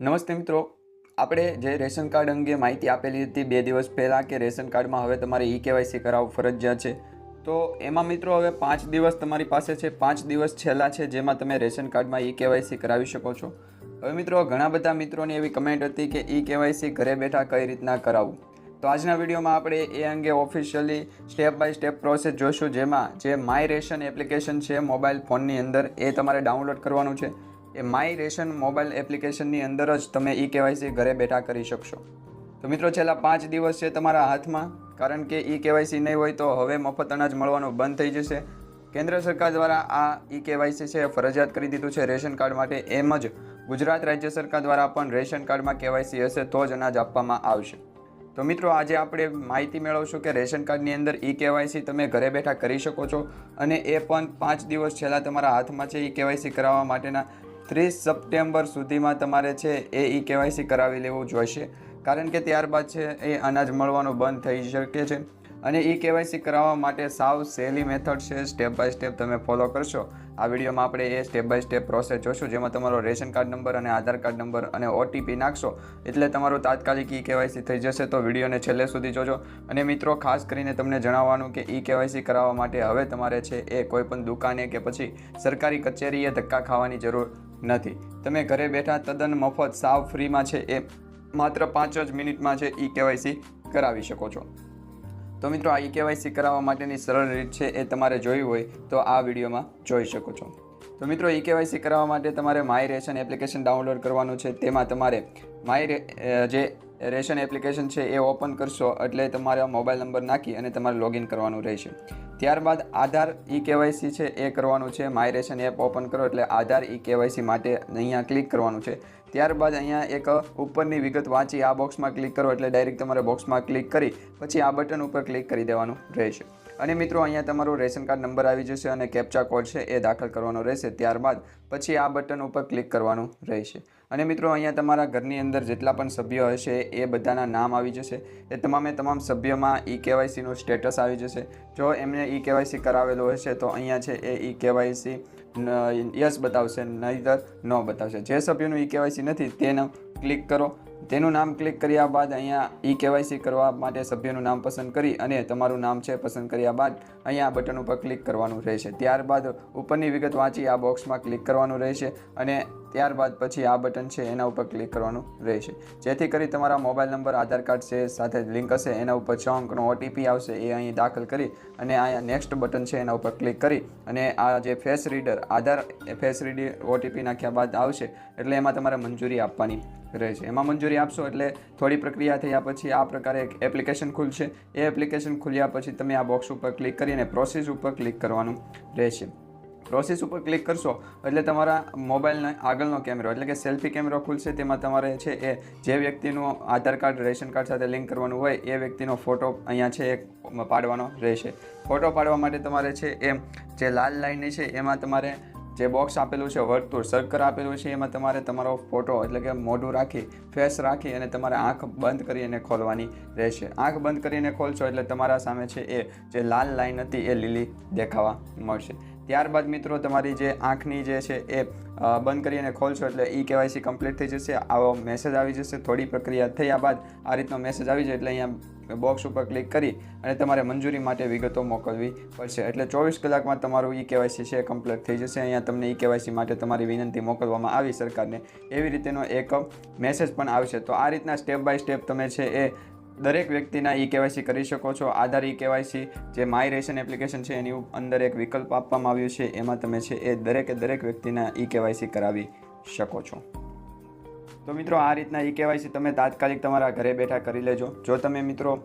નમસ્તે મિત્રો. આપણે જે રેશન કાર્ડ અંગે માહિતી આપેલી હતી બે દિવસ પહેલાં કે રેશન કાર્ડમાં હવે તમારે ઈ કેવાયસી કરાવવું ફરજિયાત છે. તો એમાં મિત્રો હવે પાંચ દિવસ તમારી પાસે છે. પાંચ દિવસ છેલ્લા છે જેમાં તમે રેશન કાર્ડમાં ઈ કેવાયસી કરાવી શકો છો. હવે મિત્રો ઘણા બધા મિત્રોની એવી કમેન્ટ હતી કે ઈ કેવાયસી ઘરે બેઠા કઈ રીતના કરાવવું. તો આજના વિડીયોમાં આપણે એ અંગે officially step by step process જોઈશું જેમાં જે માય રેશન એપ્લિકેશન છે મોબાઈલ ફોનની અંદર એ તમારે ડાઉનલોડ કરવાનું છે. એ માય રેશન મોબાઈલ એપ્લિકેશનની અંદર જ તમે ઈ કેવાયસી ઘરે બેઠા કરી શકશો. તો મિત્રો, છેલ્લા પાંચ દિવસ છે તમારા હાથમાં. કારણ કે ઈ કેવાયસી નહીં હોય તો હવે મફત અનાજ મળવાનું બંધ થઈ જશે. કેન્દ્ર સરકાર દ્વારા આ ઈ કેવાયસી છે ફરજિયાત કરી દીધું છે રેશન કાર્ડ માટે. એમ જ ગુજરાત રાજ્ય સરકાર દ્વારા પણ રેશન કાર્ડમાં કેવાયસી હશે તો જ અનાજ આપવામાં આવશે. તો મિત્રો, આજે આપણે માહિતી મેળવશું કે રેશન કાર્ડની અંદર ઈ કેવાયસી તમે ઘરે બેઠા કરી શકો છો. અને એ પણ પાંચ દિવસ છેલ્લા તમારા હાથમાં છે ઈ કેવાયસી કરાવવા માટેના. ત્રીસ સપ્ટેમ્બર સુધીમાં તમારે છે એ ઈ કેવાયસી કરાવી લેવું જોઈશે. કારણ કે ત્યારબાદ છે એ અનાજ મળવાનું બંધ થઈ શકે છે. અને ઈ કેવાયસી કરાવવા માટે સાવ સહેલી મેથડ છે સ્ટેપ બાય સ્ટેપ તમે ફોલો કરશો. આ વિડીયોમાં આપણે એ સ્ટેપ બાય સ્ટેપ પ્રોસેસ જોશું, જેમાં તમારો રેશન કાર્ડ નંબર અને આધાર કાર્ડ નંબર અને ઓટીપી નાખશો, એટલે તમારું તાત્કાલિક ઈ કેવાયસી થઈ જશે. તો વિડીયોને છેલ્લે સુધી જોજો. અને મિત્રો, ખાસ કરીને તમને જણાવવાનું કે ઈ કેવાયસી કરાવવા માટે હવે તમારે છે એ કોઈપણ દુકાને કે પછી સરકારી કચેરીએ ધક્કા ખાવાની જરૂર નથી. તમે ઘરે બેઠા તદ્દન મફત, સાવ ફ્રીમાં છે એ માત્ર પાંચ જ મિનિટમાં છે ઈ કેવાયસી કરાવી શકો છો. તો મિત્રો, આ ઈ કેવાયસી કરાવવા માટેની સરળ રીત છે એ તમારે જોઈ હોય તો આ વિડીયોમાં જોઈ શકો છો. તો મિત્રો ઈ કેવાયસી કરાવવા માટે તમારે માય રેશન એપ્લિકેશન ડાઉનલોડ કરવાનું છે. તેમાં તમારે માય જે રેશન એપ્લિકેશન છે એ ઓપન કરશો એટલે તમારા મોબાઈલ નંબર નાખી અને તમારે લોગિન કરવાનું રહેશે. ત્યારબાદ આધાર ઈ કેવાયસી છે એ કરવાનું છે. માય રેશન એપ ઓપન કરો એટલે આધાર ઈ કેવાયસી માટે અહીંયા ક્લિક કરવાનું છે. ત્યારબાદ અહીંયા એક ઉપરની વિગત વાંચી આ બોક્સમાં ક્લિક કરો એટલે ડાયરેક્ટ તમારે બોક્સમાં ક્લિક કરી પછી આ બટન ઉપર ક્લિક કરી દેવાનું રહેશે. અને મિત્રો અહીંયા તમારું રેશન કાર્ડ નંબર આવી જશે અને કેપ્ચા કોડ છે એ દાખલ કરવાનો રહેશે. ત્યારબાદ પછી આ બટન ઉપર ક્લિક કરવાનું રહેશે. અને મિત્રો, અહીંયા તમારા ઘરની અંદર જેટલા પણ સભ્યો હશે, એ બધાના નામ આવી જશે. એ તમામે તમામ સભ્યોમાં ઈ કેવાયસીનું સ્ટેટસ આવી જશે. જો એમને ઈ કેવાયસી કરાવેલું હશે, તો અહીંયા છે એ ઈ કેવાયસી યસ બતાવશે, નહીતર નો બતાવશે. જે સભ્યોનું ઈ કેવાયસી નથી, તેનું ક્લિક કરો. તેનું નામ ક્લિક કર્યા બાદ અહીંયા ઈ કેવાયસી કરવા માટે સભ્યનું નામ પસંદ કરી અને તમારું નામ છે પસંદ કર્યા બાદ અહીંયા બટન ઉપર ક્લિક કરવાનું રહેશે. ત્યારબાદ ઉપરની વિગત વાંચી આ બોક્સમાં ક્લિક કરવાનું રહેશે અને ત્યારબાદ પછી આ બટન છે એના ઉપર ક્લિક કરવાનું રહેશે. જેથી કરી તમારા મોબાઈલ નંબર, આધાર કાર્ડ છે, સાથે લિંક હશે, એના ઉપર છ અંકનો ઓટીપી આવશે, એ અહીં દાખલ કરી અને અહીંયા નેક્સ્ટ બટન છે એના ઉપર ક્લિક કરી અને આ જે face reader Aadhaar face reader OTP નાખ્યા બાદ આવશે, એટલે એમાં તમારે મંજૂરી આપવાની રહેશે. એમાં મંજૂરી આપશો એટલે થોડી પ્રક્રિયા થયા પછી આ પ્રકારે એક એપ્લિકેશન ખુલશે. એ એપ્લિકેશન ખુલ્યા પછી તમે આ બોક્સ ઉપર ક્લિક કરીને પ્રોસેસ ઉપર ક્લિક કરવાનું રહેશે. પ્રોસેસ ઉપર ક્લિક કરશો એટલે તમારા મોબાઈલનો આગળનો કેમેરો, એટલે કે સેલ્ફી કેમેરો ખુલશે. તેમાં તમારે છે એ જે વ્યક્તિનું આધાર કાર્ડ, રેશન કાર્ડ સાથે લિંક કરવાનું હોય, એ વ્યક્તિનો ફોટો અહીંયા છે એ પાડવાનો રહેશે. ફોટો પાડવા માટે તમારે છે એ જે લાલ લાઈન છે, એમાં તમારે જે બોક્સ આપેલું છે, વર્તુળ સર્કલ આપેલું છે, એમાં તમારે તમારો ફોટો એટલે કે મોઢું રાખી, ફેસ રાખી અને તમારે આંખ બંધ કરીને ખોલવાની રહેશે. આંખ બંધ કરીને ખોલશો એટલે તમારા સામે છે એ જે લાલ લાઈન હતી એ લીલી દેખાવા મળશે. ત્યારબાદ મિત્રો તમારી જે આંખની જે છે એ બંધ બંધ કરીને ખોલશો એટલે ઈ કેવાયસી કમ્પ્લીટ થઈ જશે. આવો મેસેજ આવી જશે, થોડી પ્રક્રિયા થયા બાદ આ રીતનો મેસેજ આવી જાય એટલે અહીંયા બોક્સ ઉપર ક્લિક કરી અને તમારે મંજૂરી માટે વિગતો મોકલવી પડશે. એટલે ચોવીસ કલાકમાં તમારું ઈ કેવાયસી છે કમ્પ્લીટ થઈ જશે. અહીંયા તમને ઈ કેવાયસી માટે તમારી વિનંતી મોકલવામાં આવી સરકારને. એવી રીતેનો એક મેસેજ પણ આવશે. તો આ રીતના સ્ટેપ બાય સ્ટેપ તમે છે એ દરેક વ્યક્તિના ઈ કેવાયસી કરી શકો છો. આધાર ઈ કેવાયસી, જે માય રેશન એપ્લિકેશન છે એની અંદર એક વિકલ્પ આપવામાં આવ્યું છે. એમાં તમે છે એ દરેકે દરેક વ્યક્તિના ઈ કેવાયસી કરાવી શકો છો. તો મિત્રો, આ રીતના ઈ કેવાયસી તમે તાત્કાલિક તમારા ઘરે બેઠા કરી લેજો. જો તમે મિત્રો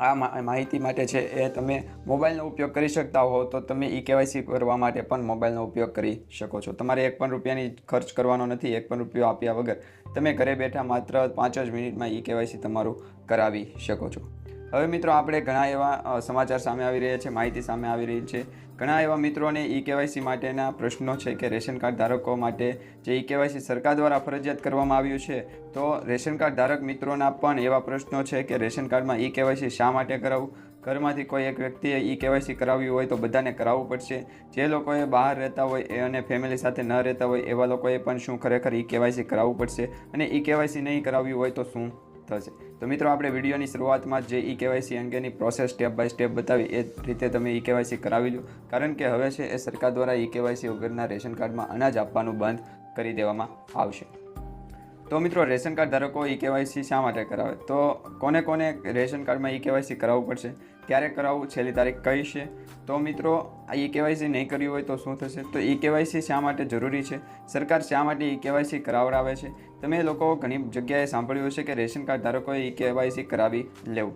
આ માહિતી માટે છે એ તમે મોબાઈલનો ઉપયોગ કરી શકતા હો તો તમે ઈ કેવાયસી કરવા માટે પણ મોબાઈલનો ઉપયોગ કરી શકો છો. તમારે એક પણ રૂપિયાની ખર્ચ કરવાનો નથી, એક પણ રૂપિયો આપ્યા વગર તમે ઘરે બેઠા માત્ર પાંચ જ મિનિટમાં ઈ કેવાયસી તમારું કરાવી શકો છો. હવે મિત્રો, આપણે ઘણા એવા સમાચાર સામે આવી રહ્યા છે, માહિતી સામે આવી રહી છે. ઘણા એવા મિત્રોને ઈ કેવાયસી માટેના પ્રશ્નો છે કે રેશન કાર્ડ ધારકો માટે જે ઈ કેવાયસી સરકાર દ્વારા ફરજિયાત કરવામાં આવ્યું છે, તો રેશન કાર્ડ ધારક મિત્રોના પણ એવા પ્રશ્નો છે કે રેશન કાર્ડમાં ઈ કેવાયસી શા માટે કરાવવું ઘરમાંથી કોઈ એક વ્યક્તિએ ઈ કેવાયસી કરાવવી હોય તો બધાને કરાવવું પડશે. જે લોકોએ બહાર રહેતા હોય એ અને ફેમિલી સાથે ન રહેતા હોય એવા લોકોએ પણ શું ખરેખર ઈ કેવાયસી કરાવવું પડશે? અને ઈ કેવાયસી નહીં કરાવવી હોય તો શું? થશે. તો મિત્રો, આપણે વિડીયોની શરૂઆતમાં જે ઈ કેવાયસી અંગેની પ્રોસેસ સ્ટેપ બાય સ્ટેપ બતાવી, એ રીતે તમે ઈ કેવાયસી કરાવી લો. કારણ કે હવે છે એ સરકાર દ્વારા ઈ કેવાયસી વગરના રેશન કાર્ડમાં અનાજ આપવાનું બંધ કરી દેવામાં આવશે. તો મિત્રો, રેશન કાર્ડ ધારકો ઈ કેવાયસી શા માટે કરાવે? તો કોને કોને રેશન કાર્ડમાં ઈ કેવાયસી કરાવવું પડશે? ક્યારે કરાવવું, છેલ્લી તારીખ કઈ છે? તો મિત્રો, આ ઈ કેવાયસી નહીં કર્યું હોય તો શું થશે? તો ઈ કેવાયસી શા માટે જરૂરી છે? સરકાર શા માટે ઈ કેવાયસી કરાવડાવે છે? તમે લોકો ઘણી જગ્યાએ સાંભળ્યું હશે કે રેશન કાર્ડ ધારકોએ ઈ કેવાયસી કરાવી લેવું.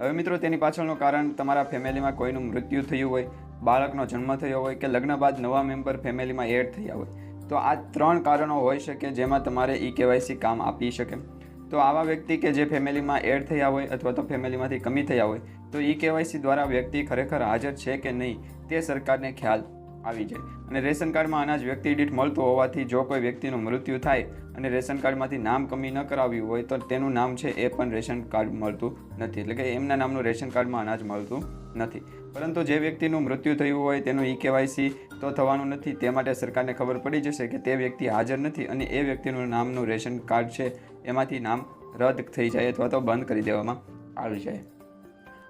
હવે મિત્રો, તેની પાછળનું કારણ તમારા ફેમિલીમાં કોઈનું મૃત્યુ થયું હોય, બાળકનો જન્મ થયો હોય કે લગ્ન બાદ નવા મેમ્બર ફેમિલીમાં એડ થયા હોય. તો આ ત્રણ કારણો હોઈ શકે જેમાં તમારે ઈ કેવાયસી કામ આપી શકે. તો આવા વ્યક્તિ કે જે ફેમિલીમાં એડ થયા હોય અથવા તો ફેમિલીમાંથી કમી થયા હોય, તો ઈ કેવાયસી દ્વારા વ્યક્તિ ખરેખર હાજર છે કે નહીં તે સરકારને ખ્યાલ આવી જાય. અને રેશન કાર્ડમાં અનાજ વ્યક્તિ દીઠ મળતું હોવાથી જો કોઈ વ્યક્તિનું મૃત્યુ થાય અને રેશન કાર્ડમાંથી નામ કમી ન કરાવ્યું હોય, તો તેનું નામ છે એ પણ રેશન કાર્ડ મળતું નથી. એટલે કે એમના નામનું રેશન કાર્ડમાં અનાજ મળતું નથી. પરંતુ જે વ્યક્તિનું મૃત્યુ થયું હોય તેનું ઈ કેવાયસી તો થવાનું નથી. તે માટે સરકારને ખબર પડી જશે કે તે વ્યક્તિ હાજર નથી અને એ વ્યક્તિનું નામનું રેશન કાર્ડ છે, એમાંથી નામ રદ થઈ જાય અથવા તો બંધ કરી દેવામાં આવી જાય.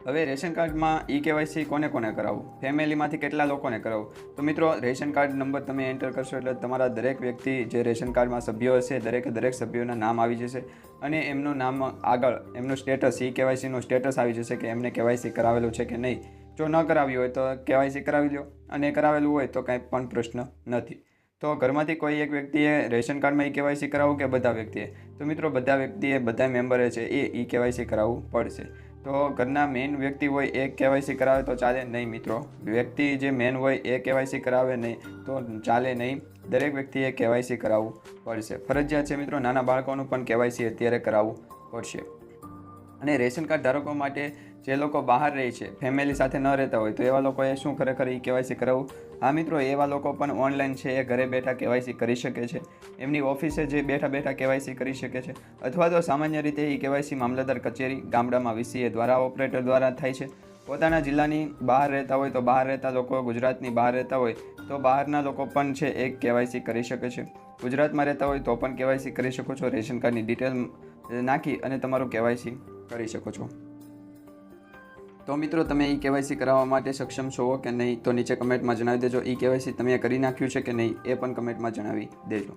હવે રેશન કાર્ડમાં ઈ કેવાયસી કોને કોને કરાવવું? ફેમિલીમાંથી કેટલા લોકોને કરાવવું? તો મિત્રો, રેશન કાર્ડ નંબર તમે એન્ટર કરશો એટલે તમારા દરેક વ્યક્તિ જે રેશન કાર્ડમાં સભ્યો હશે, દરેકે દરેક સભ્યોના નામ આવી જશે અને એમનું નામ આગળ, એમનું સ્ટેટસ ઈ કેવાયસીનું સ્ટેટસ આવી જશે કે એમને કેવાયસી કરાવેલું છે કે નહીં. જો ન કરાવી હોય તો કેવાયસી કરાવી લો અને કરાવેલું હોય તો કાંઈ પણ પ્રશ્ન નથી. તો ઘરમાંથી કોઈ એક વ્યક્તિએ રેશન કાર્ડમાં ઈ કેવાયસી કરાવવું કે બધા વ્યક્તિએ? તો મિત્રો, બધા વ્યક્તિએ, બધા મેમ્બરે છે એ ઈ કેવાયસી કરાવવું પડશે. તો ઘરના મેઇન વ્યક્તિ હોય એ કેવાયસી કરાવે તો ચાલે નહીં મિત્રો. વ્યક્તિ જે મેન હોય એ કેવાયસી કરાવે નહીં તો ચાલે નહીં. દરેક વ્યક્તિએ કેવાયસી કરાવવું પડશે. ફરજિયાત છે મિત્રો, નાના બાળકોનું પણ કેવાયસી અત્યારે કરાવવું પડશે. અને રેશન કાર્ડ ધારકો માટે જે લોકો બહાર રહે છે ફેમિલી સાથે ન રહેતા હોય, તો એવા લોકોએ શું ખરેખર એ કેવાયસી કરાવવું? હા મિત્રો, એવા લોકો પણ ઓનલાઈન છે, એ ઘરે બેઠા કેવાયસી કરી શકે છે. એમની ઓફિસે જે બેઠા બેઠા કેવાયસી કરી શકે છે. અથવા તો સામાન્ય રીતે એ કેવાયસી મામલતદાર કચેરી ગામડામાં વીસીએ દ્વારા, ઓપરેટર દ્વારા થાય છે. પોતાના જિલ્લાની બહાર રહેતા હોય, તો બહાર રહેતા લોકો, ગુજરાતની બહાર રહેતા હોય, તો બહારના લોકો પણ છે, એ કેવાયસી કરી શકે છે. ગુજરાતમાં રહેતા હોય, તો પણ કેવાયસી કરી શકો છો, રેશન કાર્ડની ડિટેલ નાખી અને તમારું કેવાયસી કરી શકો છો. તો મિત્રો, તમે ઈ કેવાયસી કરાવવા માટે સક્ષમ છો કે નહીં, તો નીચે કમેન્ટમાં જણાવી દેજો ઈ કેવાયસી તમે કરી નાખ્યું છે કે નહીં, એ પણ કમેન્ટમાં જણાવી દેજો.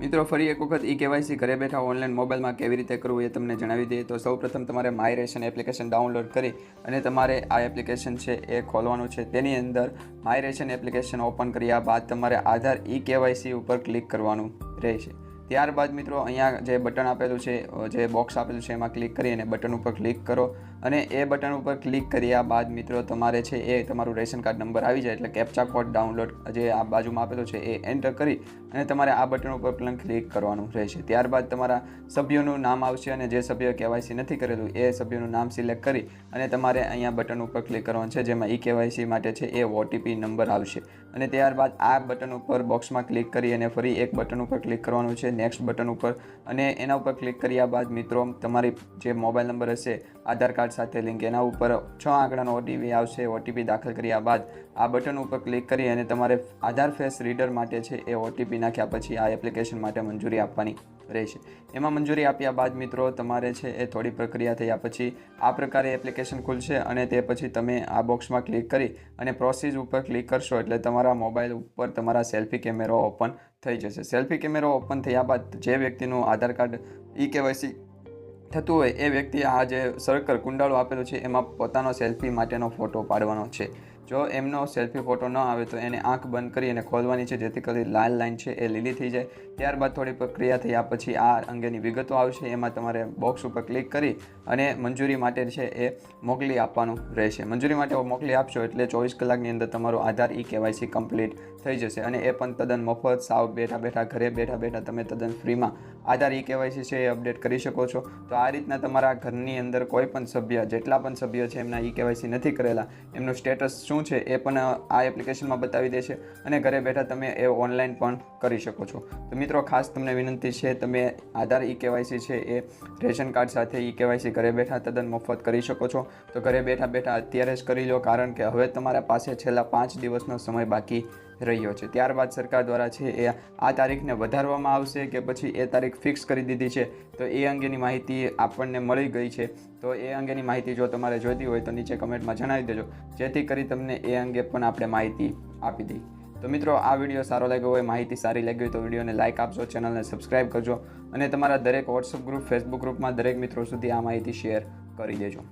મિત્રો, ફરી એક વખત ઈ કેવાયસી ઘરે બેઠા ઓનલાઈન મોબાઈલમાં કેવી રીતે કરવું એ તમને જણાવી દઈએ. તો સૌપ્રથમ તમારે માય રેશન એપ્લિકેશન ડાઉનલોડ કરી અને તમારે આ એપ્લિકેશન છે એ ખોલવાનું છે. તેની અંદર માય રેશન એપ્લિકેશન ઓપન કર્યા બાદ તમારે આધાર ઈ કેવાયસી ઉપર ક્લિક કરવાનું રહેશે. ત્યારબાદ મિત્રો, અહીંયા જે બટન આપેલું છે જે બોક્સ આપેલું છે એમાં ક્લિક કરી અને બટન ઉપર ક્લિક કરો. અને એ બટન ઉપર ક્લિક કર્યા બાદ મિત્રો તમારે છે એ તમારું રેશન કાર્ડ નંબર આવી જાય એટલે કેપ્ચા કોડ ડાઉનલોડ જે આ બાજુમાં આપેલો છે એ એન્ટર કરી અને તમારે આ બટન ઉપર પણ ક્લિક કરવાનું રહેશે. ત્યારબાદ તમારા સભ્યોનું નામ આવશે અને જે સભ્ય કેવાયસી નથી કરેલું એ સભ્યોનું નામ સિલેક્ટ કરી અને તમારે અહીંયા બટન ઉપર ક્લિક કરવાનું છે જેમાં ઈ કેવાયસી માટે છે એ ઓટીપી નંબર આવશે. અને ત્યારબાદ આ બટન ઉપર બોક્સમાં ક્લિક કરી અને ફરી એક બટન ઉપર ક્લિક કરવાનું છે નેક્સ્ટ બટન ઉપર. અને એના ઉપર ક્લિક કર્યા બાદ મિત્રો તમારી જે મોબાઈલ નંબર હશે આધાર કાર્ડ સાથે લિંક એના ઉપર છ આંકડાનો ઓટીપી આવશે. ઓટીપી દાખલ કર્યા બાદ આ બટન ઉપર ક્લિક કરી અને તમારે આધાર ફેસ રીડર માટે છે એ ઓટીપી નાખ્યા પછી આ એપ્લિકેશન માટે મંજૂરી આપવાની રહેશે. એમાં મંજૂરી આપ્યા બાદ મિત્રો તમારે છે એ થોડી પ્રક્રિયા થયા પછી આ પ્રકારે એપ્લિકેશન ખુલશે અને તે પછી તમે આ બોક્સમાં ક્લિક કરી અને પ્રોસેસ ઉપર ક્લિક કરશો એટલે તમારા મોબાઈલ ઉપર તમારા સેલ્ફી કેમેરો ઓપન થઈ જશે. સેલ્ફી કેમેરો ઓપન થયા બાદ જે વ્યક્તિનું આધાર કાર્ડ ઈ કેવાયસી થતું હોય એ વ્યક્તિ આ જે સર્કલ કુંડાળું આપેલું છે, એમાં પોતાનો સેલ્ફી માટેનો ફોટો પાડવાનો છે. જો એમનો સેલ્ફી ફોટો ન આવે તો એને આંખ બંધ કરી અને ખોલવાની છે, જેથી કરી લાલ લાઈન છે એ લીલી થઈ જાય. ત્યારબાદ થોડી પ્રક્રિયા થયા પછી આ અંગેની વિગતો આવશે, એમાં તમારે બોક્સ ઉપર ક્લિક કરી અને મંજૂરી માટે છે એ મોકલી આપવાનું રહેશે. મંજૂરી માટે મોકલી આપશો એટલે ચોવીસ કલાકની અંદર તમારો આધાર ઈ કેવાયસી કમ્પ્લીટ થઈ જશે અને એ પણ તદ્દન મફત, સાવ બેઠા બેઠા, ઘરે બેઠા બેઠા તમે તદ્દન ફ્રીમાં આધાર ઈ કેવાયસી છે, એ અપડેટ કરી શકો છો. તો આ રીતના તમારા ઘરની અંદર કોઈ પણ સભ્ય, જેટલા પણ સભ્ય છે, એમના ઈ કેવાયસી નથી કરેલા. એમનું સ્ટેટસ શું છે, એ પણ આ એપ્લિકેશનમાં બતાવી દેશે અને ઘરે બેઠા તમે એ ઓનલાઈન પણ કરી શકો છો. તો મિત્રો, ખાસ તમને વિનંતી છે, તમે આધાર ઈ કેવાયસી છે, એ રેશન કાર્ડ સાથે ઈ કેવાયસી ઘરે બેઠા તદ્દન મફત કરી શકો છો. તો ઘરે બેઠા બેઠા અત્યારે જ કરી લો, કારણ કે હવે તમારા પાસે છેલ્લા પાંચ દિવસનો સમય બાકી રહ્યો છે. ત્યારબાદ સરકાર દ્વારા છે એ આ તારીખને વધારવામાં આવશે કે પછી એ તારીખ ફિક્સ કરી દીધી છે, તો એ અંગેની માહિતી આપણને મળી ગઈ છે. તો એ અંગેની માહિતી જો તમારે જોઈતી હોય તો નીચે કમેન્ટમાં જણાવી દેજો. જેથી કરી તમને એ અંગે પણ આપણે માહિતી આપી દઈએ. તો મિત્રો, આ વીડિયો સારો લાગ્યો હોય, માહિતી સારી લાગી હોય તો વિડીયોને લાઇક આપજો, ચેનલને સબસ્ક્રાઇબ કરજો અને તમારા દરેક વોટ્સઅપ ગ્રુપ ફેસબુક ગ્રુપમાં દરેક મિત્રો સુધી આ માહિતી શેર કરી દેજો.